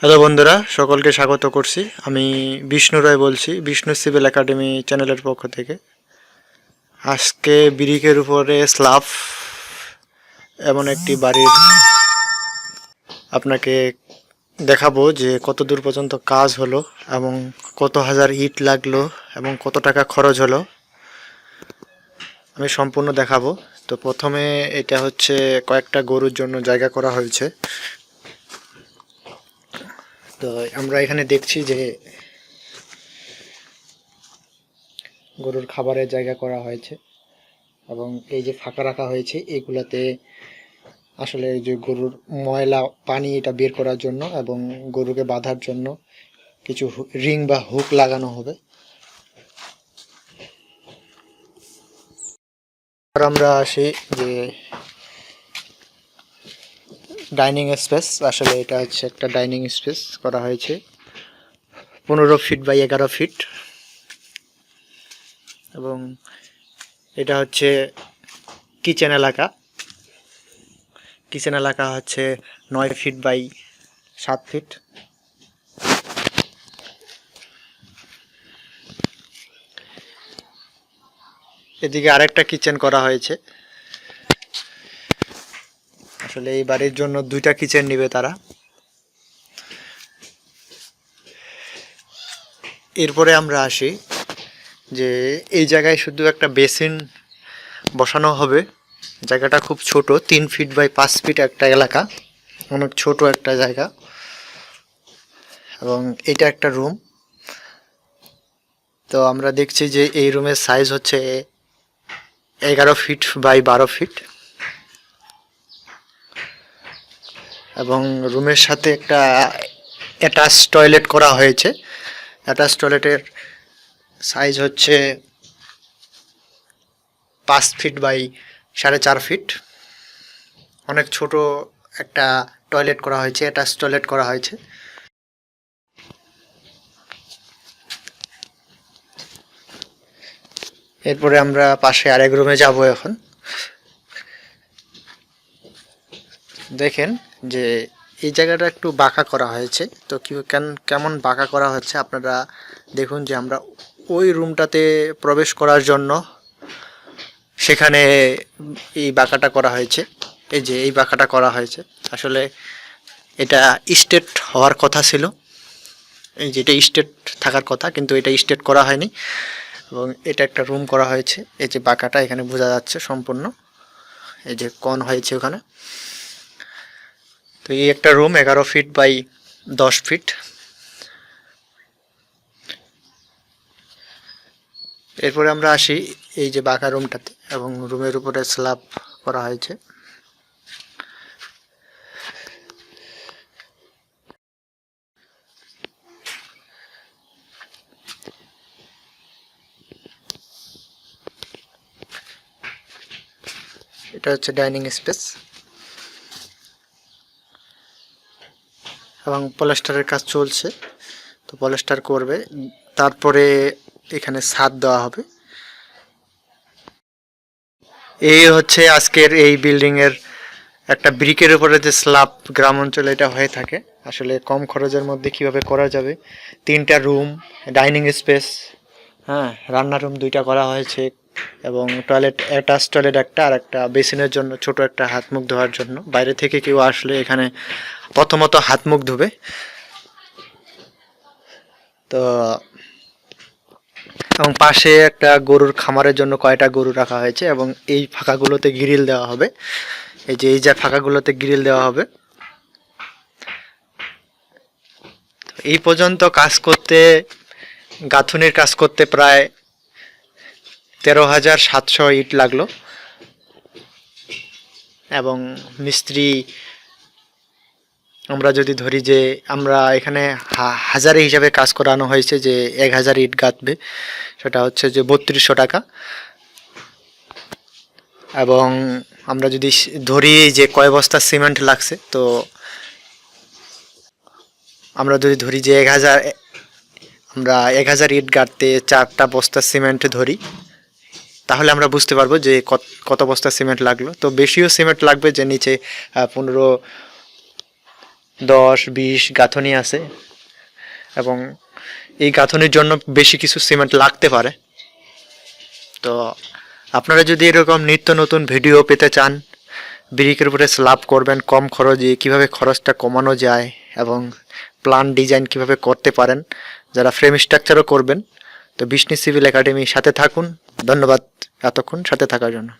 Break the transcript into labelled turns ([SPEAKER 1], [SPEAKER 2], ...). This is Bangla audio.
[SPEAKER 1] হ্যালো বন্ধুরা, সকলকে স্বাগত করছি। আমি বিষ্ণু রায় বলছি, বিষ্ণু সিভিল একাডেমি চ্যানেলের পক্ষ থেকে। আজকে ব্রিকের উপরে স্লাফ, এমন একটি বাড়ির আপনাকে দেখাবো যে কত দূর পর্যন্ত কাজ হলো এবং কত হাজার ইট লাগল এবং কত টাকা খরচ হলো। আমি সম্পূর্ণ দেখাবো। তো প্রথমে এটা হচ্ছে কয়েকটা গরুর জন্য জায়গা করা হয়েছে। তো আমরা এখানে দেখছি যে গরুর খাবারের জায়গা করা হয়েছে এবং এই যে ফাঁকা রাখা হয়েছে, এগুলাতে আসলে যে গরুর ময়লা, পানি এটা বের করার জন্য এবং গরুকে বাঁধার জন্য কিছু রিং বা হুক লাগানো হবে। আমরা আসি যে ডাইনিং স্পেস। আসলে এটা হচ্ছে একটা ডাইনিং স্পেস করা হয়েছে। পনেরো ফিট বাই এগারো ফিট। এবং এটা হচ্ছে কিচেন এলাকা। কিচেন এলাকা হচ্ছে নয় ফিট বাই সাত ফিট। এদিকে আরেকটা কিচেন করা হয়েছে। আসলে এই বাড়ির জন্য দুইটা কিচেন নিবে তারা। এরপরে আমরা আসি যে এই জায়গায় শুধু একটা বেসিন বসানো হবে। জায়গাটা খুব ছোট, তিন ফিট বাই পাঁচ ফিট একটা এলাকা, অনেক ছোট একটা জায়গা। এবং এটা একটা রুম। তো আমরা দেখছি যে এই রুমের সাইজ হচ্ছে এগারো ফিট বাই বারো ফিট। এবং রুমের সাথে একটা অ্যাটাচ টয়লেট করা হয়েছে। অ্যাটাচ টয়লেটের সাইজ হচ্ছে পাঁচ ফিট বাই সাড়ে চার ফিট। অনেক ছোট একটা টয়লেট করা হয়েছে অ্যাটাচ টয়লেট করা হয়েছে। এরপরে আমরা পাশে আরেক রুমে যাব এখন। দেখেন যে এই জায়গাটা একটু বাঁকা করা হয়েছে। তো কি, কেন, কেমন বাঁকা করা হচ্ছে আপনারা দেখুন যে আমরা ওই রুমটাতে প্রবেশ করার জন্য সেখানে এই বাঁকাটা করা হয়েছে। এই যে এই বাঁকাটা করা হয়েছে। আসলে এটা স্টেট হওয়ার কথা ছিল। এই যেটা স্টেট থাকার কথা, কিন্তু এটা স্টেট করা হয়নি। এবং এটা একটা রুম করা হয়েছে। এই যে বাঁকাটা এখানে বোঝা যাচ্ছে সম্পূর্ণ। এই যে কন হয়েছে ওখানে। তো এই একটা রুম এগারো ফিট বাই দশ ফিট এরপরে আমরা আসি এই যে বাঁকা রুমটাতে এবং রুমের উপরে স্ল্যাব করা হয়েছে। এটা হচ্ছে ডাইনিং স্পেস। এবং পলেস্টারের কাজ চলছে, তো পলেস্টার করবে। তারপরে এখানে ছাদ দেওয়া হবে। এই হচ্ছে আজকের এই বিল্ডিংয়ের একটা ব্রিকের উপরে যে স্ল্যাব গ্রাম অঞ্চলে এটা হয়ে থাকে। আসলে কম খরচের মধ্যে কীভাবে করা যাবে? তিনটা রুম, ডাইনিং স্পেস হ্যাঁ রান্নার রুম দুইটা করা হয়েছে। এবং টয়লেট অ্যাটাচ টয়লেট একটা, আর একটা বেসিনের জন্য ছোট একটা হাত মুখ ধোয়ার জন্য। বাইরে থেকে কেউ আসলে এখানে প্রথমত হাত মুখ ধুবে। তো, এবং পাশে একটা গরুর খামারের জন্য কয়টা গরু রাখা হয়েছে, এবং এই ফাঁকাগুলোতে গ্রিল দেওয়া হবে। এই যে এই যে ফাঁকাগুলোতে গ্রিল দেওয়া হবে। এই পর্যন্ত কাজ করতে, গাঁথুনির কাজ করতে প্রায় তেরো হাজার সাতশো ইট লাগল। এবং মিস্ত্রি, আমরা যদি ধরি যে আমরা এখানে হাজারে হিসাবে কাজ করানো হয়েছে যে এক হাজার ইট গাঁথবে, সেটা হচ্ছে যে বত্রিশশো টাকা। এবং আমরা যদি ধরি যে কয় বস্তা সিমেন্ট লাগছে, তো আমরা যদি ধরি যে এক হাজার, আমরা এক হাজার ইট গাঁথতে চারটা বস্তা সিমেন্ট ধরি তাহলে আমরা বুঝতে পারব যে কত বস্তা সিমেন্ট লাগল। তো বেশিও সিমেন্ট লাগবে যে নিচে পনেরো, দশ, বিশ গাঁথনি আছে। এবং এই গাঁথনির জন্য বেশি কিছু সিমেন্ট লাগতে পারে। তো আপনারা যদি এরকম নিত্য নতুন ভিডিও পেতে চান, ব্রিকের উপরে স্ল্যাব করবেন, কম খরচে কীভাবে খরচটা কমানো যায় এবং প্ল্যান ডিজাইন কীভাবে করতে পারেন, যারা ফ্রেম স্ট্রাকচারও করবেন, তো বিষ্ণু সিভিল একাডেমির সাথে থাকুন। ধন্যবাদ। এতক্ষণ সাথে থাকার জন্য।